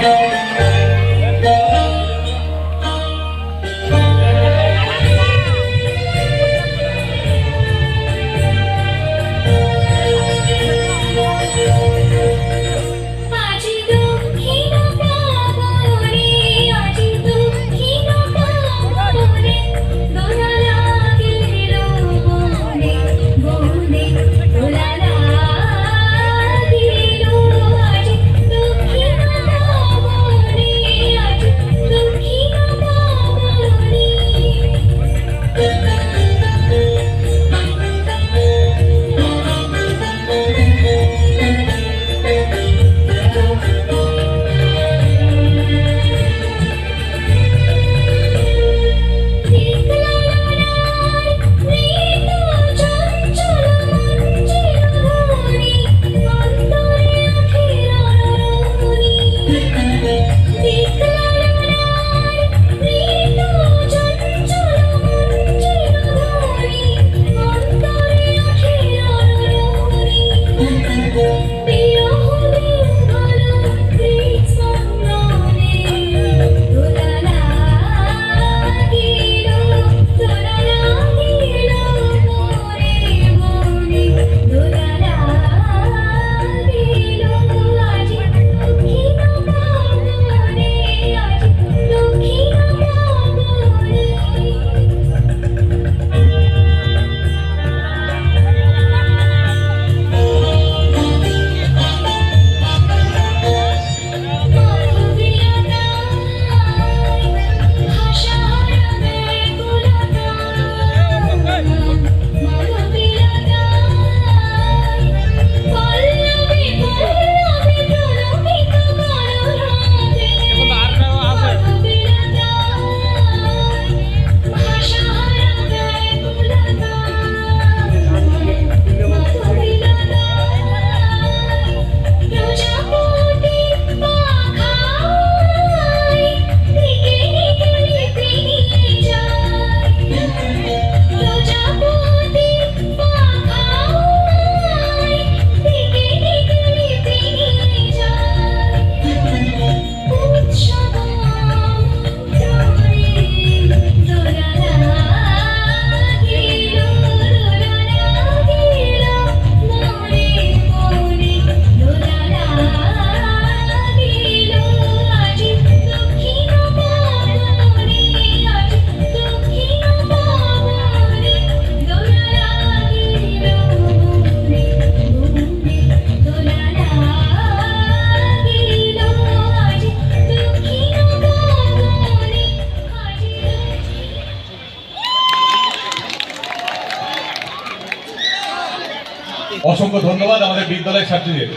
Thank you. Because অসংখ্য ধন্যবাদ আমাদের বিদ্যালয়ের ছাত্রীদের।